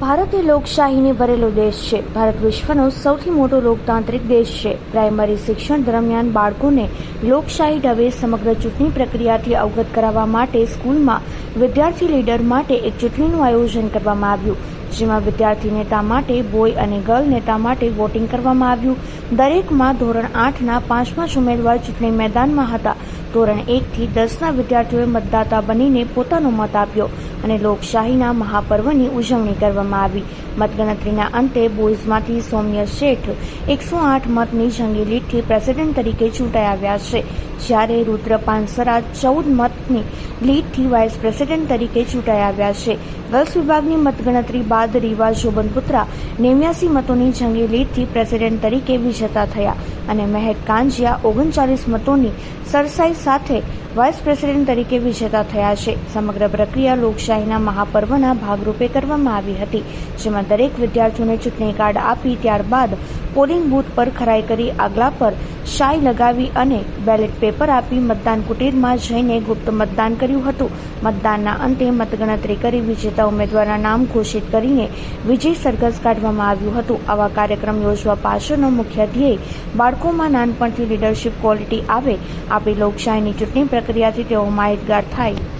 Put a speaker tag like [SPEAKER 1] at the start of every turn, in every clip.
[SPEAKER 1] ભારત એ લોકશાહીને ભરેલો દેશ છે. ભારત વિશ્વનો સૌથી મોટો લોકતાંત્રિક દેશ છે. પ્રાઇમરી શિક્ષણ દરમિયાન બાળકોને લોકશાહી ઢબે સમગ્ર ચૂંટણી પ્રક્રિયાથી અવગત કરાવવા માટે સ્કૂલમાં વિદ્યાર્થી લીડર માટે એક ચૂંટણીનું આયોજન કરવામાં આવ્યું. જેમાં વિદ્યાર્થી નેતા માટે બોય અને ગર્લ નેતા માટે વોટિંગ કરવામાં આવ્યું. દરેકમાં ધોરણ આઠના પાંચમા પાંચ ઉમેદવાર ચૂંટણી મેદાનમાં હતા. ધોરણ એકથી દસના વિદ્યાર્થીઓએ મતદાતા બનીને પોતાનો મત આપ્યો. અને લોકશાહીના મહાપર્વની ઉજવણી કરવામાં આવી. મતગણતરીના અંતે બોયઝમાંથી સૌમ્ય શેઠ એકસો આઠ મતની જંગી લીડથી પ્રેસિડેન્ટ તરીકે ચૂંટાઈ આવ્યા છે. જ્યારે રુદ્ર પાનસરા ચૌદ મતની લીડથી વાઇસ પ્રેસિડેન્ટ તરીકે ચૂંટાઈ આવ્યા છે. ગર્લ્સ વિભાગની મતગણતરી બાદ રીવા જોબનપુત્રા નેવ્યાસી મતોની જંગી લીડથી પ્રેસિડેન્ટ તરીકે વિજેતા થયા અને મહેક કાંજિયા ઓગણચાલીસ મતોની સરસાઈ સાથે વાઇસ પ્રેસિડેન્ટ તરીકે વિજેતા થયા છે. સમગ્ર પ્રક્રિયા લોકશાહીના મહાપર્વના ભાગરૂપે કરવામાં આવી હતી, જેમાં દરેક વિદ્યાર્થીઓને ચૂંટણી કાર્ડ આપી ત્યારબાદ પોલિંગ બૂથ પર ખરાઈ કરી આગલા પર શાઈ લગાવી અને બેલેટ પેપર આપી મતદાન કુટીરમાં જઈને ગુપ્ત મતદાન કર્યું હતું મતદાનના અંતે મતગણતરી કરી વિજેતા ઉમેદવારના નામ ઘોષિત કરીને વિજય સરઘસ કાઢવામાં આવ્યું હતું આવા કાર્યક્રમ યોજવા પાછળનો મુખ્ય ધ્યેય બાળકોમાં નાનપણથી લીડરશિપ ક્વોલિટી આવે આપણી લોકશાહીની ચૂંટણી પ્રક્રિયાથી તેઓ માહિતગાર થાય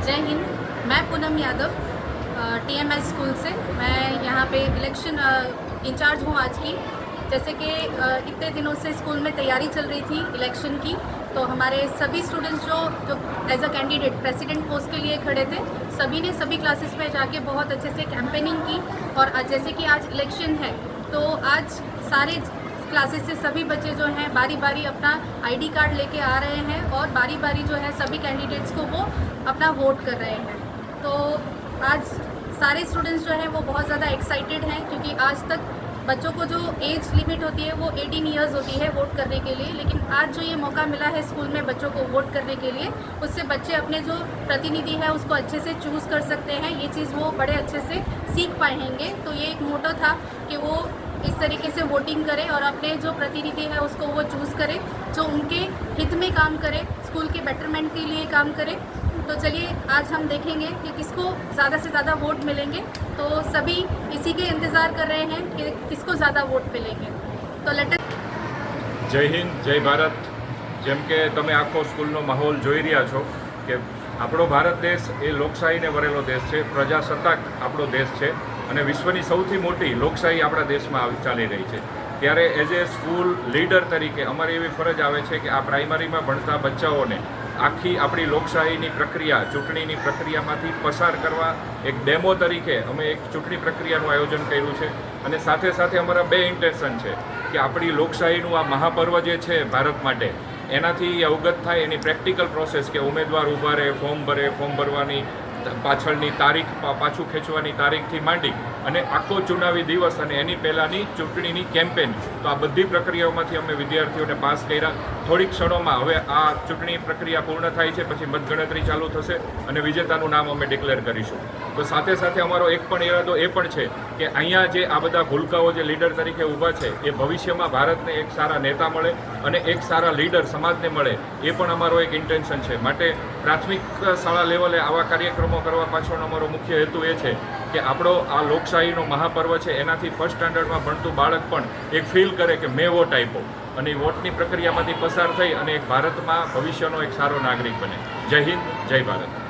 [SPEAKER 2] जय हिंद मैं Poonam Yadav T M S school से। मैं यहाँ पे इलेक्शन इंचार्ज हूँ आज की। जैसे कि इतने दिनों से स्कूल में तैयारी चल रही थी इलेक्शन की तो हमारे सभी स्टूडेंट्स जो जो as a candidate president post के लिए खड़े थे, सभी ने सभी क्लासेस में जाके बहुत अच्छे से कैंपेनिंग की। और जैसे कि आज इलेक्शन है तो आज सारे क्लासेस से सभी बच्चे जो हैं बारी बारी अपना आईडी कार्ड लेके आ रहे हैं और बारी बारी जो है सभी कैंडिडेट्स को वो अपना वोट कर रहे हैं। तो आज सारे स्टूडेंट्स जो हैं वो बहुत ज़्यादा एक्साइटेड हैं क्योंकि आज तक बच्चों को जो एज लिमिट होती है, वो 18 इयर्स होती है वोट करने के लिए। लेकिन आज जो ये मौका मिला है स्कूल में बच्चों को वोट करने के लिए, उससे बच्चे अपने जो प्रतिनिधि है उसको अच्छे से चूज़ कर सकते हैं। ये चीज़ वो बड़े अच्छे से सीख पाएँगे तो ये एक मोटो था कि वो इस तरीके से वोटिंग करें और अपने जो प्रतिनिधि है उसको वो चूज़ करें जो उनके हित में काम करे स्कूल के बेटरमेंट के लिए काम करे तो चलिए आज हम देखेंगे कि किसको ज़्यादा से ज़्यादा वोट मिलेंगे तो सभी इसी के इंतज़ार कर रहे हैं कि किसको ज़्यादा वोट मिलेंगे तो लेटर
[SPEAKER 3] જય હિન્દ જય ભારત જેમ કે તમે આખો સ્કૂલનો માહોલ જોઈ રહ્યા છો કે આપણો ભારત દેશ એ લોકશાહીને વરેલો દેશ છે, પ્રજાસત્તાક આપણો દેશ છે અને વિશ્વની સૌથી મોટી લોકશાહી આપણા દેશમાં ચાલી રહી છે. ત્યારે એઝ એ સ્કૂલ લીડર તરીકે અમારી એવી ફરજ આવે છે કે આ પ્રાઇમરીમાં ભણતા બચ્ચાઓને આખી આપણી લોકશાહીની પ્રક્રિયા, ચૂંટણીની પ્રક્રિયામાંથી પસાર કરવા એક ડેમો તરીકે અમે એક ચૂંટણી પ્રક્રિયાનું આયોજન કર્યું છે. અને સાથે સાથે અમારા બે ઇન્ટેન્શન છે કે આપણી લોકશાહીનું આ મહાપર્વ જે છે ભારત માટે એનાથી અવગત થાય એની પ્રેક્ટિકલ પ્રોસેસ કે ઉમેદવાર ઊભા રહે, ફોર્મ ભરે, ફોર્મ ભરવાની પાછળની તારીખ પાછું ખેંચવાની તારીખથી માંડી અને આખો ચુનાવી દિવસ અને એની પહેલાંની ચૂંટણીની કેમ્પેન તો આ બધી પ્રક્રિયાઓમાંથી અમે વિદ્યાર્થીઓને પાસ કર્યા. થોડીક ક્ષણોમાં હવે આ ચૂંટણી પ્રક્રિયા પૂર્ણ થાય છે, પછી મતગણતરી ચાલુ થશે અને વિજેતાનું નામ અમે ડિક્લેર કરીશું. તો સાથે સાથે અમારો એક પણ ઇરાદો એ પણ છે કે અહીંયા જે આ બધા ભૂલકાઓ જે લીડર તરીકે ઊભા છે, એ ભવિષ્યમાં ભારતને એક સારા નેતા મળે અને એક સારા લીડર સમાજને મળે, એ પણ અમારો એક ઇન્ટેન્શન છે. માટે પ્રાથમિક શાળા લેવલે આવા કાર્યક્રમો કરવા પાછળનો અમારો મુખ્ય હેતુ એ છે કે આપણો આ લોકશાહીનો મહાપર્વ છે, એનાથી ફર્સ્ટ સ્ટાન્ડર્ડમાં ભણતું બાળક પણ એક ફીલ કરે કે મેં વોટ આપ્યો. અને વોટની પ્રક્રિયામાંથી પસાર થઈ અને એક ભારતમાં ભવિષ્યનો એક સારો નાગરિક બને. જય હિન્દ, જય ભારત.